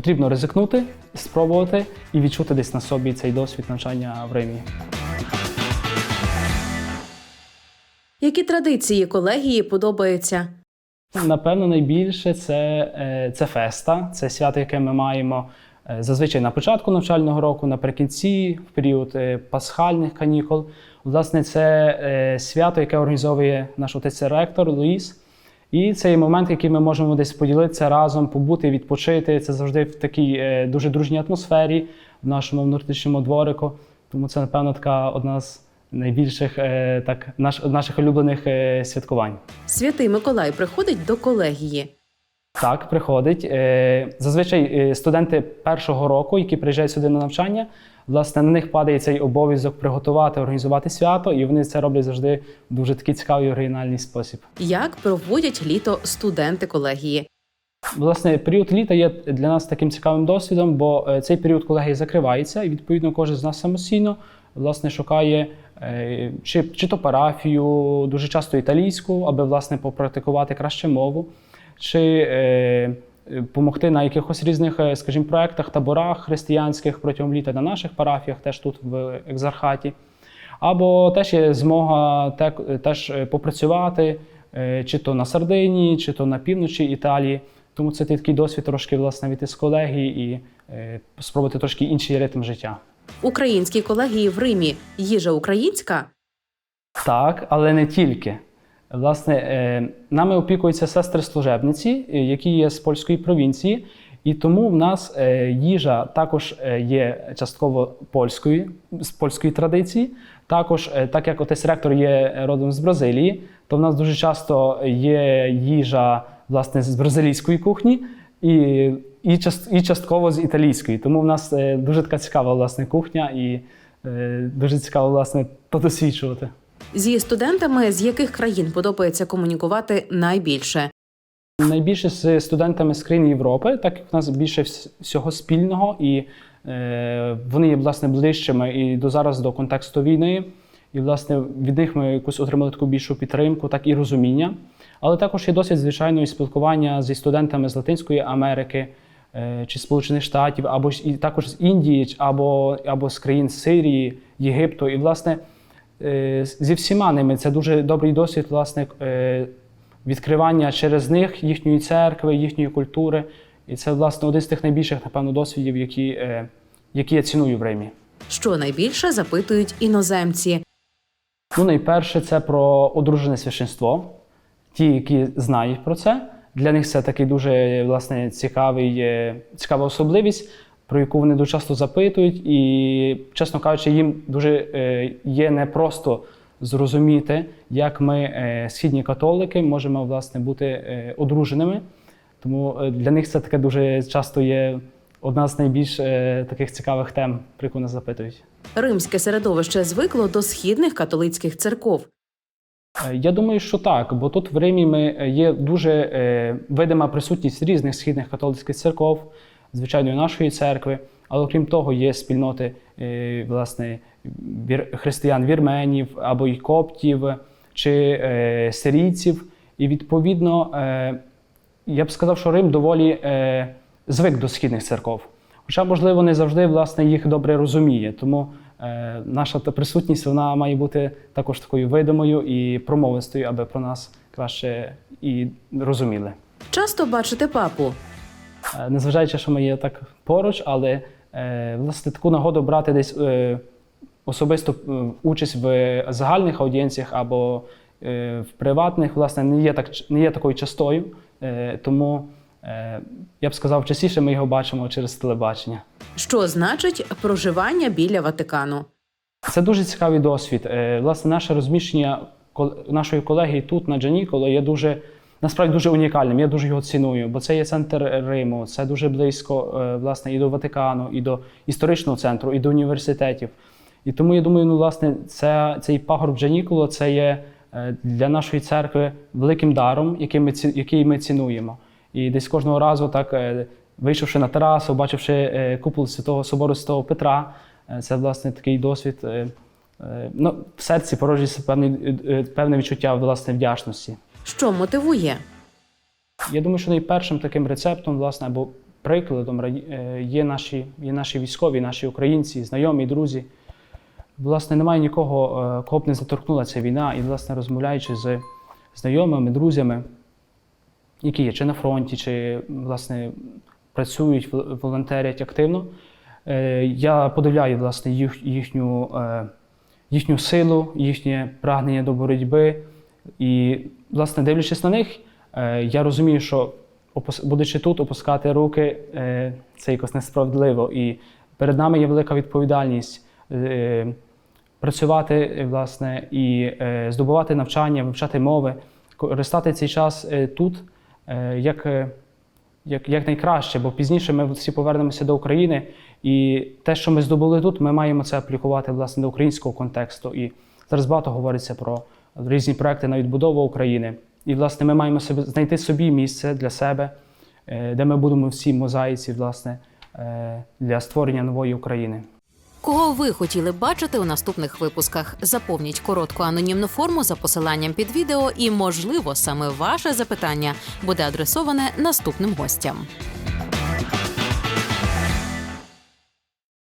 потрібно ризикнути, спробувати і відчути десь на собі цей досвід навчання в Римі. Які традиції колегії подобаються? Напевно, найбільше це, е, це феста, це свято, яке ми маємо е, зазвичай на початку навчального року, наприкінці, в період е, пасхальних канікул. Власне, це свято, яке організовує наш отець ректор Луїс. І це є момент, який ми можемо десь поділитися разом, побути, відпочити. Це завжди в такій е, дуже дружній атмосфері в нашому внутрішньому дворику. Тому це, напевно, така одна з найбільших е, так, наш, наших улюблених е, святкувань. Святий Миколай приходить до колегії. Так, приходить. Е, Зазвичай е, студенти першого року, які приїжджають сюди на навчання, власне, на них падає цей обов'язок приготувати, організувати свято, і вони це роблять завжди в дуже такий цікавий оригінальний спосіб. Як проводять літо студенти колегії? Власне, період літа є для нас таким цікавим досвідом, бо е, цей період колегії закривається, і відповідно кожен з нас самостійно власне шукає чи, чи то парафію, дуже часто італійську, аби власне попрактикувати краще мову, чи е, допомогти на якихось різних, е, скажімо, проектах, таборах християнських протягом літа на наших парафіях, теж тут в екзархаті. Або теж є змога теж е, попрацювати е, чи то на Сардинії, чи то на півночі Італії. Тому це такий досвід трошки власне війти з колегії і е, спробувати трошки інший ритм життя. Українській колегії в Римі їжа українська? Так, але не тільки. Власне, е, нами опікуються сестри-служебниці, е, які є з польської провінції, і тому в нас е, їжа також є частково польської, з польської традиції. Також, так як отець ректор є родом з Бразилії, то в нас дуже часто є їжа власне з бразилійської кухні і, і, і частково з італійської. Тому в нас дуже така цікава власне кухня і дуже цікаво власне подосвідчувати. Зі студентами з яких країн подобається комунікувати найбільше? Найбільше з студентами з країн Європи, так як в нас більше всього спільного, і е, вони є власне ближчими і до зараз до контексту війни. І, власне, від них ми якусь отримали таку більшу підтримку, так і розуміння. Але також є досвід звичайно і спілкування зі студентами з Латинської Америки е, чи Сполучених Штатів, або і також з Індії, або, або з країн Сирії, Єгипту. І, власне, зі всіма ними це дуже добрий досвід, власне, е, відкривання через них їхньої церкви, їхньої культури. І це, власне, один з тих найбільших, напевно, досвідів, які, е, які я ціную в Римі. Що найбільше запитують іноземці? Ну, найперше, це про одружене священство. Ті, які знають про це, для них це такий дуже власне цікавий, е, цікава особливість, про яку вони дуже часто запитують, і, чесно кажучи, їм дуже е, є непросто зрозуміти, як ми, е, східні католики, можемо власне бути е, одруженими. Тому для них це таке дуже часто є одна з найбільш таких цікавих тем, про яку нас запитують. Римське середовище звикло до східних католицьких церков. Я думаю, що так, бо тут в Римі ми є дуже видима присутність різних східних католицьких церков, звичайно, нашої церкви. Але окрім того, є спільноти е, власне християн вірменів або й коптів чи е, сирійців. І відповідно, е, я б сказав, що Рим доволі звик до східних церков. Хоча, можливо, не завжди власне їх добре розуміє. Тому наша присутність вона має бути також такою видимою і промовистою, аби про нас краще і розуміли. Часто бачите папу. Е, Незважаючи, що ми є так поруч, але е, власне таку нагоду брати десь е, особисто е, участь в загальних аудієнціях або в приватних, власне, не є, так, не є такою частою. Тому я б сказав, частіше ми його бачимо через телебачення. Що значить проживання біля Ватикану? Це дуже цікавий досвід. Власне, наше розміщення нашої колегії тут на Джаніколо є дуже насправді дуже унікальним. Я дуже його ціную, бо це є центр Риму, це дуже близько е, власне і до Ватикану, і до історичного центру, і до університетів. І тому я думаю, ну власне, це, цей пагорб Джаніколо це є е, для нашої церкви великим даром, який ми, який ми цінуємо. І десь кожного разу, так е, вийшовши на терасу, бачивши купол Святого Собору Святого Петра, це власне такий досвід. Ну, в серці е, певне відчуття власне вдячності. Що мотивує? Я думаю, що найпершим таким рецептом, власне, або прикладом е, є наші, є наші військові, наші українці, знайомі, друзі. Власне, немає нікого, е, кого б не заторкнула ця війна, і, власне, розмовляючи з знайомими, друзями, які є чи на фронті, чи власне працюють, вол- волонтерять активно. Е, Я подивляю власне їх, їхню, їхню силу, їхнє прагнення до боротьби. І, власне, дивлячись на них, е, я розумію, що будучи тут, опускати руки е, це якось несправедливо. І перед нами є велика відповідальність. е, Працювати власне і здобувати навчання, вивчати мови, користати цей час тут як, як, як найкраще, бо пізніше ми всі повернемося до України, і те, що ми здобули тут, ми маємо це аплікувати власне до українського контексту. І зараз багато говориться про різні проекти на відбудову України. І, власне, ми маємо собі, знайти собі місце для себе, е, де ми будемо всі мозаїці, власне, е, для створення нової України. Кого ви хотіли бачити у наступних випусках? Заповніть коротку анонімну форму за посиланням під відео, і, можливо, саме ваше запитання буде адресоване наступним гостям.